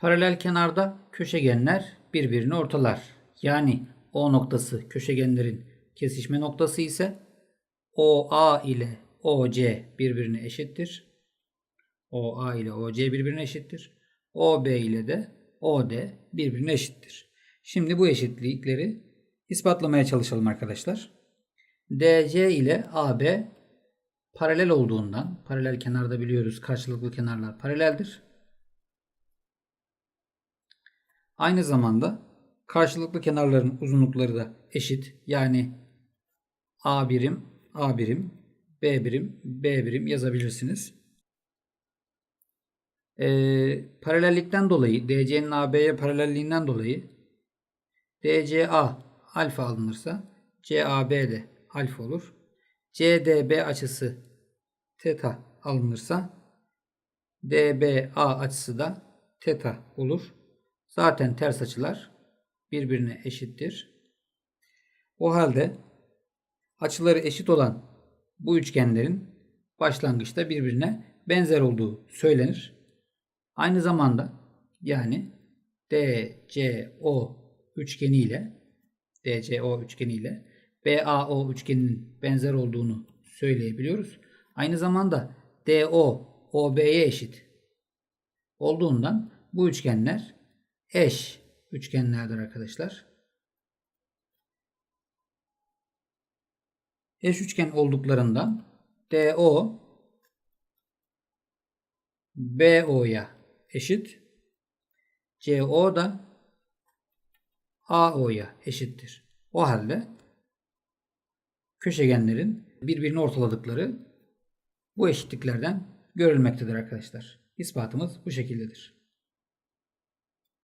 Paralel kenarda köşegenler birbirini ortalar. Yani O noktası köşegenlerin kesişme noktası ise OA ile OC birbirine eşittir. OA ile OC birbirine eşittir. OB ile de OD birbirine eşittir. Şimdi bu eşitlikleri ispatlamaya çalışalım arkadaşlar. DC ile AB paralel olduğundan, paralel kenarda biliyoruz karşılıklı kenarlar paraleldir. Aynı zamanda karşılıklı kenarların uzunlukları da eşit. Yani A birim, A birim, B birim, B birim yazabilirsiniz. Ee, paralellikten dolayı, DC'nin AB'ye paralelliğinden dolayı DCA alfa alınırsa CAB de alfa olur. CDB açısı teta alınırsa DBA açısı da teta olur. Zaten ters açılar birbirine eşittir. O halde açıları eşit olan bu üçgenlerin başlangıçta birbirine benzer olduğu söylenir. Aynı zamanda yani DCO üçgeni ile DCO üçgeni ile BAO üçgeninin benzer olduğunu söyleyebiliyoruz. Aynı zamanda DO OB'ye eşit olduğundan bu üçgenler eş üçgenlerdir arkadaşlar. Eş üçgen olduklarından DO BO'ya eşit. CO da AO'ya eşittir. O halde köşegenlerin birbirini ortaladıkları bu eşitliklerden görülmektedir arkadaşlar. İspatımız bu şekildedir.